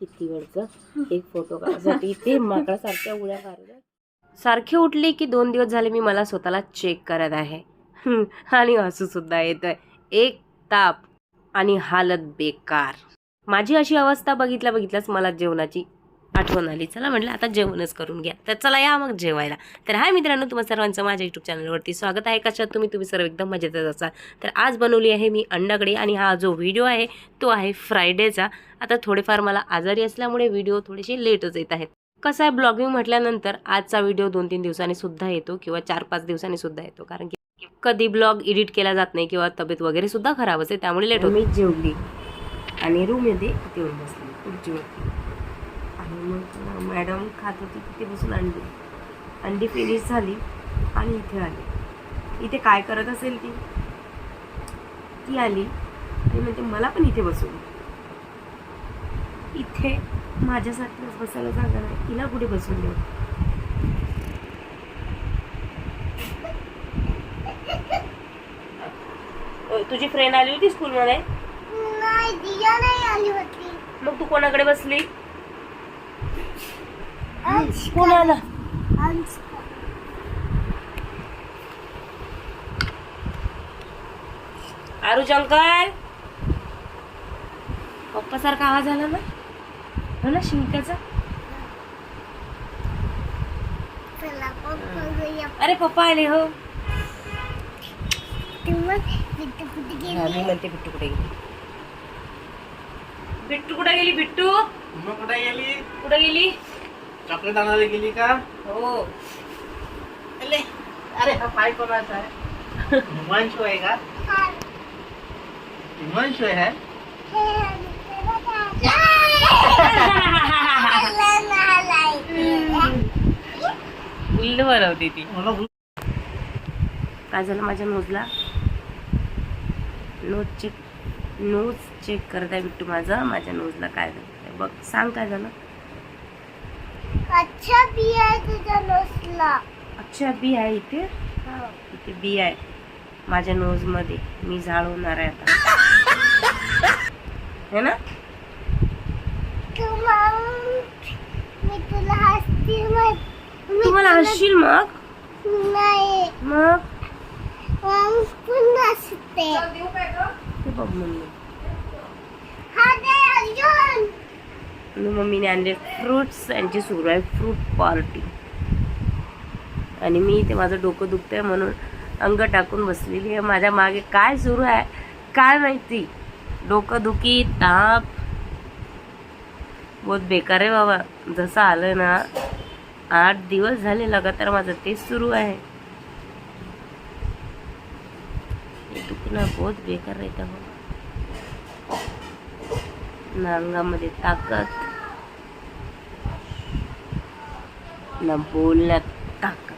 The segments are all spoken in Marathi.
किती वेळचं एक फोटो काढण्यासाठी ते माकडासारख्या उड्या मारल्या. सारखे उठले की दोन दिवस झाले मी मला स्वतःला चेक करत आहे. आणि हसू सुद्धा येत एक ताप आणि हालत बेकार. माझी अशी अवस्था बघितल्या बघितल्याच मला जेवणाची आठवण आली. चला म्हटलं आता जेवणच करून घ्या. तर चला या मग जेवायला. तर हाय मित्रांनो तुम्हा सर्वांचं माझ्या यूट्यूब चॅनलवरती स्वागत आहे. कशात तुम्ही? तुम्ही सर्व एकदम मजेतच असाल. तर आज बनवली आहे मी अंडाकडे आणि हा जो व्हिडिओ आहे तो आहे फ्रायडेचा आता थोडेफार मला आजारी असल्यामुळे व्हिडिओ थोडेसे लेटच येत आहेत. कसं आहे ब्लॉगिंग म्हटल्यानंतर आजचा व्हिडिओ दोन तीन दिवसांनी सुद्धा येतो किंवा चार पाच दिवसांनी सुद्धा येतो. कारण की कधी ब्लॉग एडिट केला जात नाही किंवा तब्येत वगैरे सुद्धा खराब असते त्यामुळे लेट मी जेवली आणि रूममध्ये येते येऊन बसली. खुर्चीवरती आणि मग मॅडम खात होती तिथे बसून अंडी अंडी फिनिश झाली आणि इथे आली. इथे काय करत असेल ती? ती आली आणि म्हणते मला पण इथे बसून इथे माझ्यासारखंच बसायला जागा नाही. तिला कुठे बसून देऊ? तुझी फ्रेंड आली होती स्कूलमध्ये नाही दिया नाही आली होती. मग तू कोणाकडे बसली? कोणाला? अंश आरुज अंकल पप्पा सारखा आवाज आला ना? हो ना जाऊया. अरे पप्पा आले हो. तेव्हा बिट्टू कुठे हा, मी गेली म्हणते बिट्टू कुठे गेली? बिट्टू कुठे गेली बिट्टू? कुठे गेली? कुठे गेली? चॉकलेट आणायला गेली का? हो. अरे अरे हा पाय कोणाचा आहे? हिमांशू आहे का? हा, हिमांशू आहे? हे. उल्ल बनवते ती. काय झालं माझ्या नोजला नोज चेक नोज चेक करत आहे बिट्टू माझा. माझ्या नोजला काय झालं? बघ सांग काय झालं? अच्छा बी आहे तुझ्या नसला अच्छा बी आहे इथे? इथे बी आहे. माझ्या नोजमध्ये. मी जाळवणार आहे आता. है ना? तू मी तुला हसते मग मी तुम्हाला तुला- हसशील मग? नाही. मग? पुन्हा हसते. ते बघ मम्मी. हा दे अर्जुन मम्मीने आणले फ्रुट्स यांची सुरू आहे फ्रूट पार्टी आणि मी इथे माझं डोकं दुखतंय म्हणून अंग टाकून बसलेली आहे. माझ्या मागे काय सुरू आहे काय माहिती? डोकं दुखी ताप. बहुत बेकार आहे बाबा. जसं आलं ना आठ दिवस झाले लगातार माझं तेच सुरू आहे. दुखणं बहुत बेकार राहतं बाबा ना अंगामध्ये ताकद. ना बोलण्यात ताकद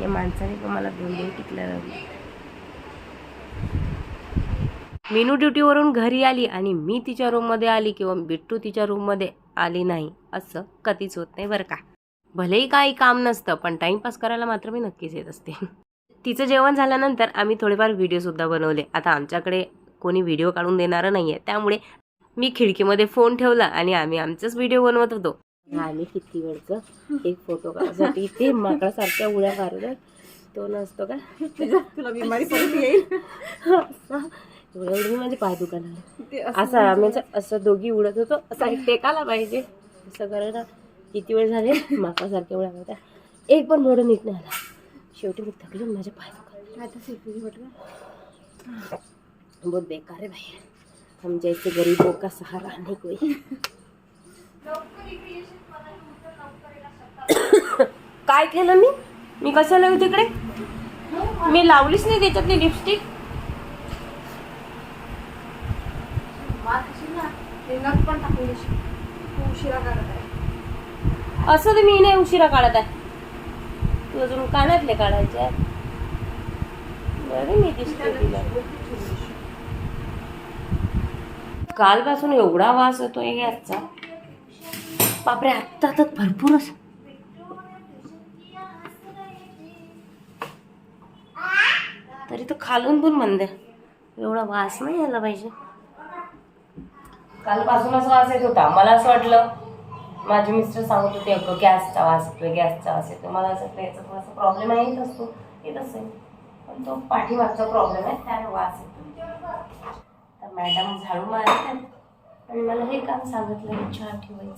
या माणसाने पण मला दोन दोन मीनू ड्युटीवरून घरी आली आणि मी तिच्या रूममध्ये आली किंवा बिट्टू तिच्या रूममध्ये आली नाही असं कधीच होत नाही बरं का. भलेही काही काम नसतं पण टाइमपास करायला मात्र मी नक्कीच येत असते. तिचं जेवण झाल्यानंतर आम्ही थोडेफार व्हिडिओसुद्धा बनवले. आता आमच्याकडे कोणी व्हिडिओ काढून देणारं नाही आहे त्यामुळे मी खिडकीमध्ये फोन ठेवला आणि आम्ही आमचेच व्हिडिओ बनवत होतो. आम्ही किती वेळचं एक फोटो काढण्यासाठी ते माकडासारख्या उड्या मारल्या तो नसतो का? तुला बिमारी एवढं माझे पाय दुकान असं आम्ही असं- असं दोघी उडत होतो. असं एक टेकाला पाहिजे. असं करायला किती वेळ झाले? माकासारख्या उड्या होत्या एक पण मोडून नीट नाही आला. शेवटी मी थकले आणि माझे पाय म्हटलं बहुत बेकार है भाई हम जैसे गरीबों का सहारा नहीं कोई। काय केलं मी? मी कसं लावू तिकडे? मी लावलीच नाही त्याच्यातली लिपस्टिक उशिरा आहे असं तर मी नाही उशिरा काढत आहे. तू अजून कानातले काढायचे बरं मी दिसते तिला. कालपासून एवढा वास येतोय गॅसचा बापरे आत्ता तर भरपूरच तरी तो खालून पण बंद एवढा वास नाही यायला पाहिजे. कालपासूनच वास येत होता. मला असं वाटलं माझे मिस्टर सांगत होते अगं गॅसचा वास येतोय गॅसचा वास येतो मला असं वाटलं याचा थोडासा प्रॉब्लेम आहे असतो. येत असेल. पण तो पाठीमागचा प्रॉब्लेम आहे त्याने वास येतो मॅडम झाडू मारतात. आणि मला हे काम सांगितलं की चहा ठेवायचं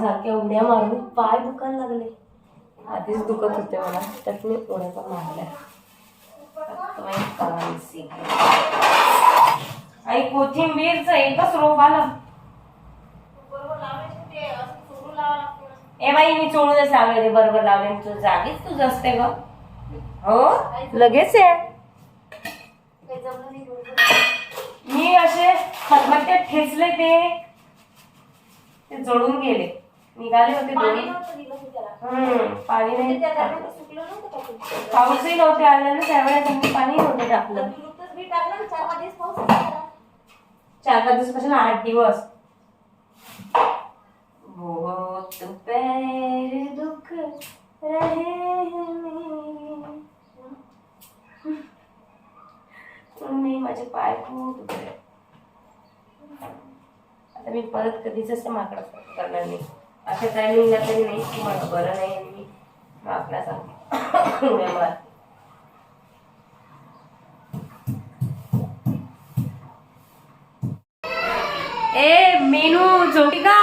सारख्या उड्या मारून पाय दुखायला लागले. आधीच दुखत होते मला त्यात मी उड्या पण मारल्या. आई कोथिंबीरचं एकच रोप आला. ए बाई मी चोळूनच लावले ते बरोबर लावले तू जागीच तुझं असते ग. हो? लगेच आहे असे खतखत्यात ठेचले ते. ते जळून गेले. निघाले होते दोन. हम्म पाणी नाही. टाकलं. पाऊसही नव्हते आले ना त्यावेळेस आम्ही पाणी नव्हतं टाकलं. चार पाच दिवसापासून आठ दिवस. बहुत पैर दुख रहे हैं. मी माझे पाय खूप दुखले. तर मी परत कधीच असं माकडं करणार नाही. अशा टायमिंगला तरी नाही की मला बरं नाही मी माकडासारखं सांगते ए मेनू झोपी का?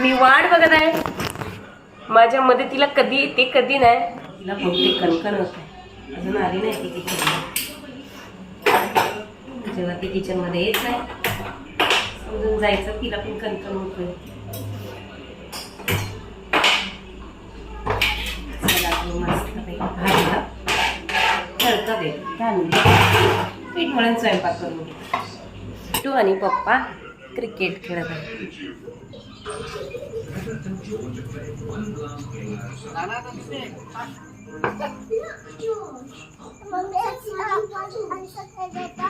मी वाट बघत आहे. माझ्या मदतीला कधी येते कधी नाही. तिला बहुतेक कणकण होत. अजून आली नाही ती किचन जेव्हा ती किचनमध्ये येत नाही समजून जायचं तिला पण कणकण होतोय. दे पीठ स्वयंपाक करून. टू आणि पप्पा क्रिकेट खेळत आहे.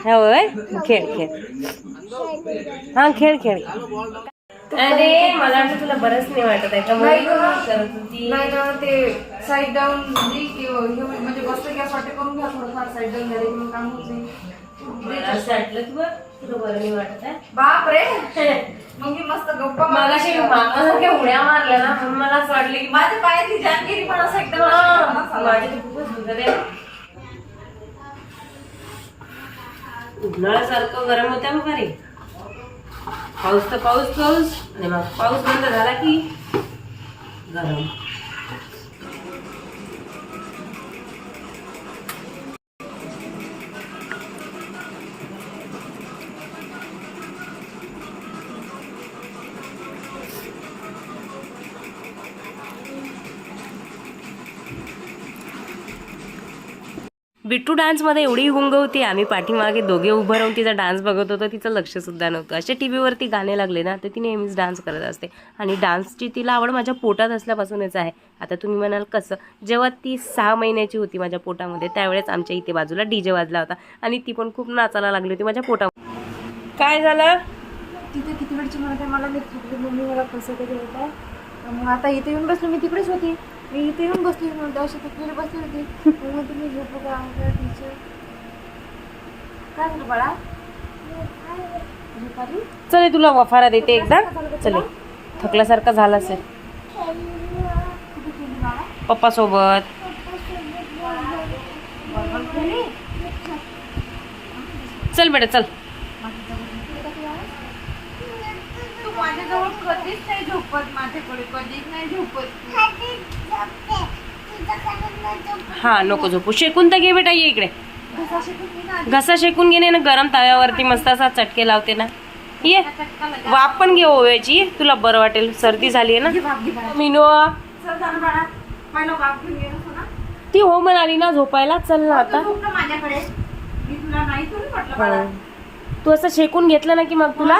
होय? खेळ खेळ. हा खेळ खेळ. अरे मला वाटतं तुला बरंच नाही वाटत आहे का नाही गं. म्हणून करत होती. नाही ना ते साईड डाऊन म्हणजे बसलं की असं वाटतं करून घ्या थोडंफार साईड डाऊन झाले मग काम होत नाही. मला असं वाटलं की बघ तुला बरं नाही वाटत आहे बाप रे मग मी मस्त गप्पा मगाशी मामासारख्या उड्या मारल्या ना म्हणून मला असं वाटलं की माझ्या पायातली जानगिरी पण असं एकदम माझी तर खूपच आहे. उन्हाळ्यासारखं गरम होत्या मग रे पाऊस तर पाऊस पाऊस. आणि मग पाऊस बंद झाला की गरम. बिट्टू डान्समध्ये एवढी गुंग होती आम्ही पाठीमागे दोघे उभं राहून तिचा डान्स बघत होतो तिचं लक्षसुद्धा नव्हतं. असे टी व्हीवरती गाणे लागले ना तर ती नेहमीच डान्स करत असते. आणि डान्सची तिला आवड माझ्या पोटात असल्यापासूनच आहे. आता तुम्ही म्हणाल कसं? जेव्हा ती सहा महिन्याची होती माझ्या पोटामध्ये त्यावेळेस आमच्या इथे बाजूला डी जे वाजला होता. आणि ती पण खूप नाचायला लागली होती माझ्या पोटामध्ये काय झालं? तिथे किती वेळची म्हणत आहे मला मी मम्मी मला कसं तरी मग आता इथे येऊन बसलो मी तिकडेच होती. मी इथे येऊन बसली म्हणते अशी थकलेली बसली होती. मग म्हणते मी झोपू का टीचर काय झालं बाळा? चल तुला वफारा देते एकदा. चले थकल्यासारखं झालं असेल. पप्पासोबत बरोबर गेली चल बेटा चल. तू माझ्याजवळ कधीच नाही झोपत माझ्याकडे कधीच नाही झोपत हा नको झोपू. शेकून तर घे बेटा ये इकडे. घसा शिकून घेणे ना गरम तव्यावरती मस्त असा चटके लावते ना. ये. वाफ पण घे ओव्याची तुला बरं वाटेल. सर्दी झाली आहे ना. भाप घे बाळा. मिनो. चल जा ना बाळा. पहिलं वाफ घेऊन घे ना सोना. ती हो म्हणाली ना झोपायला. चल ना आता. हा. तू असं शेकून घेतलं ना की मग तुला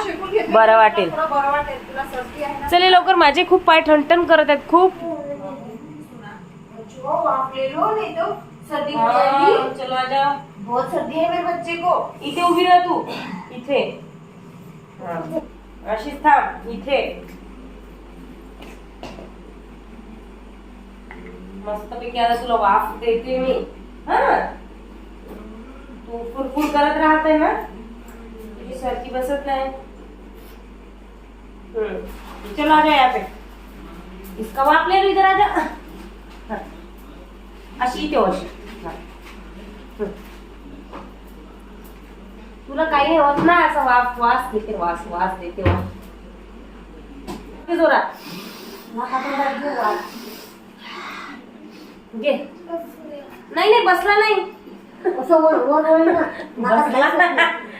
बरं वाटेल. चले लवकर माझे खूप पाय ठणठण करत आहेत. खूप. जो वाफ ले लो नहीं तो सर्दी हो जाएगी। चलो आजा बहुत सर्दी है मेरे बच्चे को। इथे उभी राह तू। इथे हा. अशीच थांब इथे मस्तपैकी आता तुला वाफ देते मी हा। तू फुरफुर करत राहते ना? तुझी सारखी बसत नाही हम्म। चलो जा यहाँ पे। इसका वाप ले लो इधर आ जा। हाँ. अशी इथे अशी. हम्म. तुला काही होत ना असं वाफ वास देते वास वास देते वास. जोरात. घे. वास. नाही नाही. बसला नाही.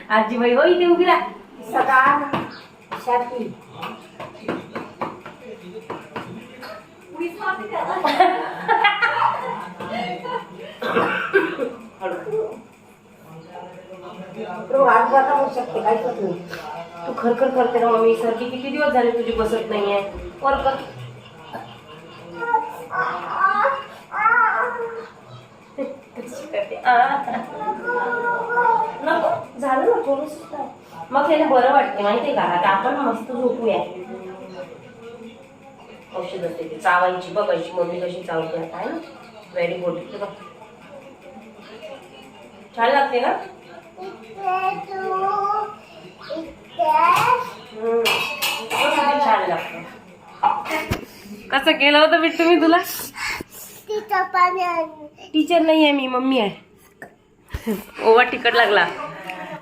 आजीबाई हो इथे उभी राहा. सकाळ शाती तो आज होऊ शकते काय होत नाही. तू खरखर करते ना मम्मी सारखी किती दिवस झाले तुझी बसत नाहीये? वर कर. नको झालं ना थोडस मग त्याला बरं वाटते माहितीये का? आता आपण मस्त झोपूया. औषध असते ती चावायची बघायची मम्मी कशी चावते आता आहे ना? व्हेरी गुड बघ. छान लागते ना? छान लागतं. कसं केलं होतं बिट्टू मी तुला. टीचर नाही आहे मी मम्मी आहे. ओवा तिकट लागला.